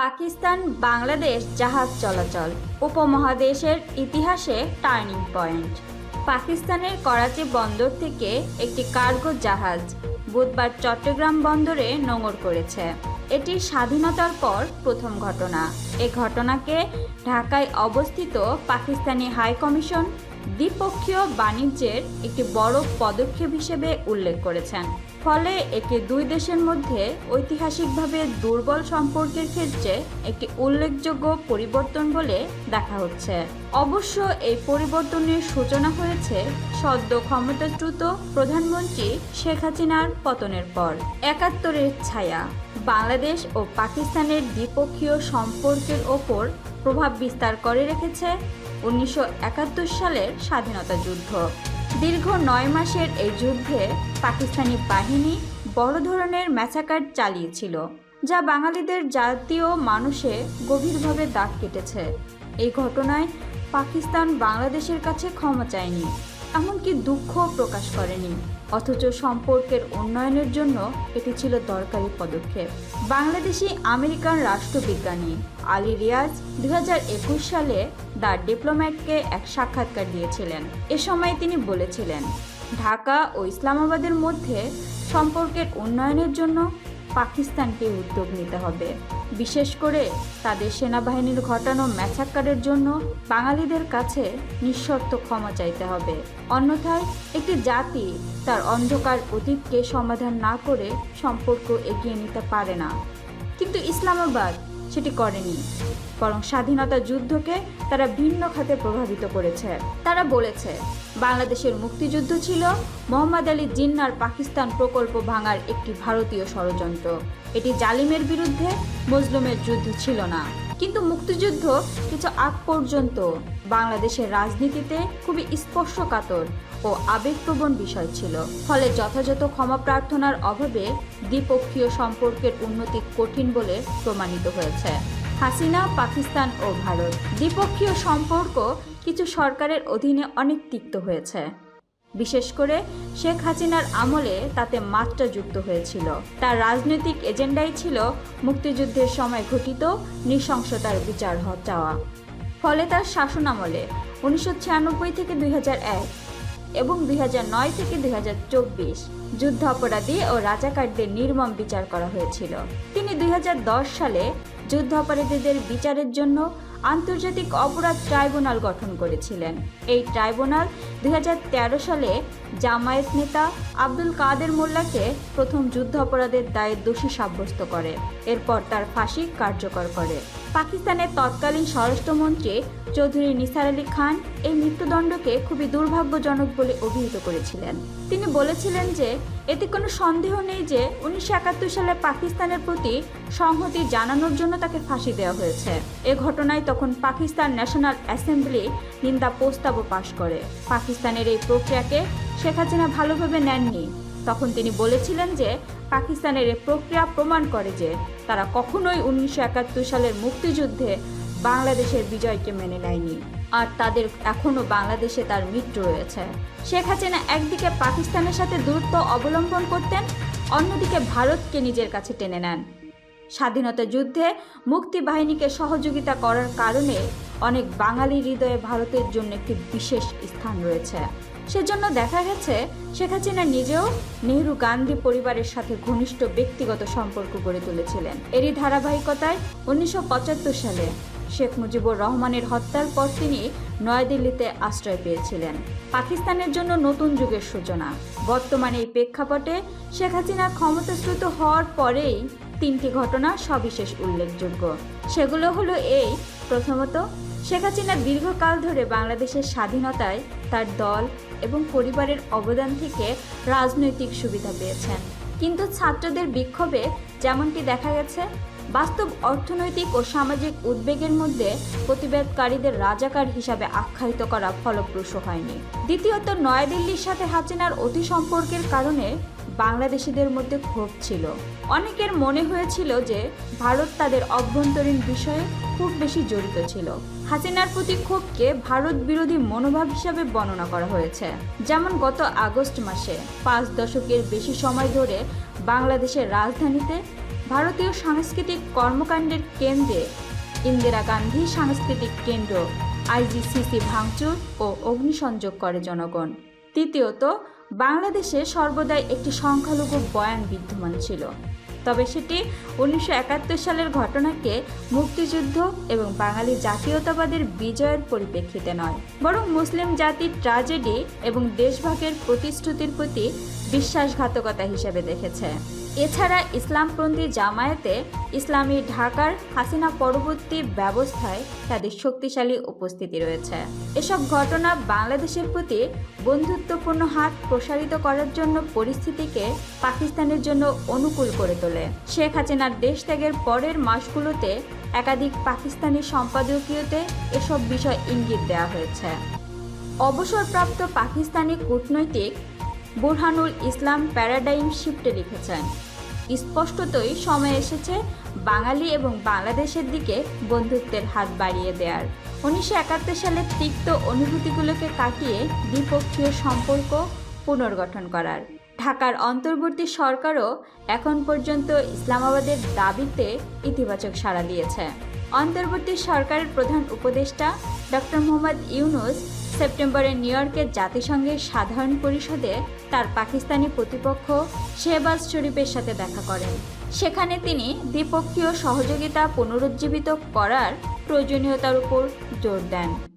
পাকিস্তান, বাংলাদেশ জাহাজ চলাচল, উপমহাদেশের ইতিহাসে টার্নিং পয়েন্ট। পাকিস্তানের করাচি বন্দর থেকে একটি কার্গো জাহাজ বুধবার চট্টগ্রাম বন্দরে নোঙর করেছে। এটি স্বাধীনতার পর প্রথম ঘটনা। এ ঘটনাকে ঢাকায় অবস্থিত পাকিস্তানি হাই কমিশন দ্বিপক্ষীয় বাণিজ্যের একটি বড় পদক্ষেপ হিসেবে উল্লেখ করেছেন। ফলে একে দুই দেশের মধ্যে ঐতিহাসিকভাবে দুর্বল সম্পর্কের ক্ষেত্রে একটি উল্লেখযোগ্য পরিবর্তন বলে দেখা হচ্ছে। অবশ্য এই পরিবর্তনের সূচনা হয়েছে সদ্য ক্ষমতাচ্যুত প্রধানমন্ত্রী শেখ হাসিনার পতনের পর। একাত্তরের ছায়া, বাংলাদেশ ও পাকিস্তানের দ্বিপক্ষীয় সম্পর্কের ওপর প্রভাব বিস্তার করে রেখেছে উনিশশো একাত্তর সালের স্বাধীনতা যুদ্ধ। দীর্ঘ নয় মাসের এই যুদ্ধে পাকিস্তানি বাহিনী বড় ধরনের ম্যাচাকার চালিয়েছিল, যা বাঙালিদের জাতীয় মানুষে গভীরভাবে দাগ কেটেছে। এই ঘটনায় পাকিস্তান বাংলাদেশের কাছে ক্ষমা চায়নি, এমনকি দুঃখ প্রকাশ করেনি। অথচ সম্পর্কের উন্নয়নের জন্য এটি ছিল দরকারি পদক্ষেপ। বাংলাদেশি আমেরিকান রাষ্ট্রবিজ্ঞানী আলী রিয়াজ দু হাজার একুশ সালে দ্য ডিপ্লোম্যাটকে এক সাক্ষাৎকার দিয়েছিলেন। এ সময় তিনি বলেছিলেন, ঢাকা ও ইসলামাবাদের মধ্যে সম্পর্কের উন্নয়নের জন্য পাকিস্তানকে উদ্যোগ নিতে হবে। বিশেষ করে তাদের সেনাবাহিনীর ঘটানো ম্যাচাক্কারের জন্য বাঙালিদের কাছে নিঃশর্ত ক্ষমা চাইতে হবে। অন্যথায় একটি জাতি তার অন্ধকার অতীতকে সমাধান না করে সম্পর্ক এগিয়ে নিতে পারে না। কিন্তু ইসলামাবাদ সেটি করেনি। বরং স্বাধীনতা যুদ্ধকে তারা ভিন্ন খাতে প্রভাবিত করেছে। তারা বলেছে, বাংলাদেশের মুক্তিযুদ্ধ ছিল মোহাম্মদ আলী জিন্নার পাকিস্তান প্রকল্প ভাঙার একটি ভারতীয় ষড়যন্ত্র। এটি জালিমের বিরুদ্ধে মজলুমের যুদ্ধ ছিল না। কিন্তু মুক্তিযুদ্ধ কিছু আগ পর্যন্ত বাংলাদেশের রাজনীতিতে খুবই স্পর্শকাতর ও আবেগপ্রবণ বিষয় ছিল। ফলে যথাযথ ক্ষমা প্রার্থনার অভাবে দ্বিপক্ষীয় সম্পর্কের উন্নতি কঠিন বলে প্রমাণিত হয়েছে। হাসিনা, পাকিস্তান ও ভারত দ্বিপক্ষীয় সম্পর্ক কিছু সরকারের অধীনে অনেক তিক্ত হয়েছে। বিশেষ করে শেখ হাসিনার আমলে তাতে মাত্রা যুক্ত হয়েছিল। তার রাজনৈতিক এজেন্ডাই ছিল মুক্তিযুদ্ধের সময় ঘটিত নৃশংসতার বিচার চাওয়া ফলে তার শাসন আমলে উনিশশো ছিয়ানব্বই থেকে দুই হাজার এক এবং দু হাজার নয় থেকে দুই যুদ্ধ অপরাধী ও রাজাকারদের নির্মম বিচার করা হয়েছিল। তিনি দুই হাজার দশ সালে যুদ্ধ অপরাধীদের বিচারের জন্য আন্তর্জাতিক অপরাধ ট্রাইব্যুনাল গঠন করেছিলেন। এই ট্রাইব্যুনাল দুই হাজার তেরো সালে জামায়াত নেতা আব্দুল কাদের মোল্লাকে প্রথম যুদ্ধ অপরাধের দায়ে দোষী সাব্যস্ত করে, এরপর তার ফাঁসি কার্যকর করে। পাকিস্তানের তৎকালীন স্বরাষ্ট্রমন্ত্রী চৌধুরী নিসার আলী খান এই মৃত্যুদণ্ডকে খুবই দুর্ভাগ্যজনক বলে অভিহিত করেছিলেন। তিনি বলেছিলেন যে, এতে কোনো সন্দেহ নেই যে, উনিশশো একাত্তর সালে পাকিস্তানের প্রতি সংহতি জানানোর জন্য তাকে ফাঁসি দেওয়া হয়েছে। এ ঘটনায় তখন পাকিস্তান ন্যাশনাল অ্যাসেম্বলি নিন্দা প্রস্তাবও পাশ করে। পাকিস্তানের এই প্রক্রিয়াকে শেখ হাসিনা ভালোভাবে নেননি। তখন তিনি বলেছিলেন যে, পাকিস্তানের এ প্রক্রিয়া প্রমাণ করে যে, তারা কখনোই উনিশশো একাত্তর সালের মুক্তিযুদ্ধে বাংলাদেশের বিজয়কে মেনে নেয়নি। আর তাদের এখনও বাংলাদেশে তার মৃত্যু রয়েছে। শেখ হাসিনা একদিকে পাকিস্তানের সাথে দূরত্ব অবলম্বন করতেন, অন্যদিকে ভারতকে নিজের কাছে টেনে নেন। স্বাধীনতা যুদ্ধে মুক্তি বাহিনীকে সহযোগিতা করার কারণে অনেক বাঙালি হৃদয়ে ভারতের জন্য একটি বিশেষ স্থান রয়েছে। সেজন্য দেখা গেছে শেখ হাসিনা নিজেও নেহরু গান্ধী পরিবারের সাথে ঘনিষ্ঠ ব্যক্তিগত সম্পর্ক গড়ে তুলেছিলেন। এরই ধারাবাহিকতায় উনিশশো পঁচাত্তর সালে শেখ মুজিবুর রহমানের হত্যার পর তিনি নয়াদিল্লিতে আশ্রয় পেয়েছিলেন। পাকিস্তানের জন্য নতুন যুগের সূচনা। বর্তমানে এই প্রেক্ষাপটে শেখ হাসিনা ক্ষমতাচ্যুত হওয়ার পরেই তিনটি ঘটনা সবিশেষ উল্লেখযোগ্য। সেগুলো হলো এই, প্রথমত, শেখ হাসিনা দীর্ঘকাল ধরে বাংলাদেশের স্বাধীনতায় তার দল এবং পরিবারের অবদান থেকে রাজনৈতিক সুবিধা পেয়েছেন। কিন্তু ছাত্রদের বিক্ষোভে যেমনটি দেখা গেছে, বাস্তব অর্থনৈতিক ও সামাজিক উদ্বেগের মধ্যে প্রতিবাদকারীদের রাজাকার হিসাবে আখ্যায়িত করা ফলপ্রসূ হয়নি। দ্বিতীয়ত, নয়াদিল্লির সাথে হাসিনার অতি সম্পর্কের কারণে বাংলাদেশিদের মধ্যে ক্ষোভ ছিল। অনেকের মনে হয়েছিল যে, ভারত তাদের অভ্যন্তরীণ বিষয়ে খুব বেশি জড়িত ছিল। হাসিনার প্রতি ক্ষোভকে ভারত বিরোধী মনোভাব হিসাবে বর্ণনা করা হয়েছে। যেমন গত আগস্ট মাসে পাঁচ দশকের বেশি সময় ধরে বাংলাদেশের রাজধানীতে ভারতীয় সাংস্কৃতিক কর্মকাণ্ডের কেন্দ্রে ইন্দিরা গান্ধী সাংস্কৃতিক কেন্দ্র, আইজিসিসি ভাঙচুর ও অগ্নিসংযোগ করে জনগণ। তৃতীয়ত, বাংলাদেশে সর্বদাই একটি সংখ্যালঘু বয়ান বিদ্যমান ছিল। তবে সেটি উনিশশো একাত্তর সালের ঘটনাকে মুক্তিযুদ্ধ এবং বাঙালি জাতীয়তাবাদের বিজয়ের পরিপ্রেক্ষিতে নয়। বরং মুসলিম জাতির ট্রাজেডি এবং দেশভাগের প্রতিশ্রুতির প্রতি বিশ্বাসঘাতকতা হিসেবে দেখেছে। এছাড়া ইসলামপন্থী জামায়াতে ইসলামী ঢাকার হাসিনা পরবর্তী ব্যবস্থায় তাদের শক্তিশালী উপস্থিতি রয়েছে। এসব ঘটনা বাংলাদেশের প্রতি বন্ধুত্বপূর্ণ হাত প্রসারিত করার জন্য পরিস্থিতিকে পাকিস্তানের জন্য অনুকূল করে তোলে। শেখ হাসিনার দেশ ত্যাগের পরের মাসগুলোতে একাধিক পাকিস্তানি সম্পাদকীয়তে এসব বিষয় ইঙ্গিত দেওয়া হয়েছে। অবসরপ্রাপ্ত পাকিস্তানি কূটনৈতিক বুরহানুল ইসলাম প্যারাডাইম শিফটে লিখেছেন। স্পষ্টতই সময় এসেছে বাঙালি এবং বাংলাদেশের দিকে বন্ধুত্বের হাত বাড়িয়ে দেওয়ার উনিশশো একাত্তর সালের তিক্ত অনুভূতিগুলোকে কাটিয়ে দ্বিপক্ষীয় সম্পর্ক পুনর্গঠন করার। ঢাকার অন্তর্বর্তী সরকারও এখন পর্যন্ত ইসলামাবাদের দাবিতে ইতিবাচক সাড়া দিয়েছে। অন্তর্বর্তী সরকারের প্রধান উপদেষ্টা ডক্টর মোহাম্মদ ইউনুস সেপ্টেম্বরে নিউ ইয়র্কের জাতিসংঘের সাধারণ পরিষদে তার পাকিস্তানি প্রতিপক্ষ শেহবাজ শরীফের সাথে দেখা করেন। সেখানে তিনি দ্বিপক্ষীয় সহযোগিতা পুনরুজ্জীবিত করার প্রয়োজনীয়তার উপর জোর দেন।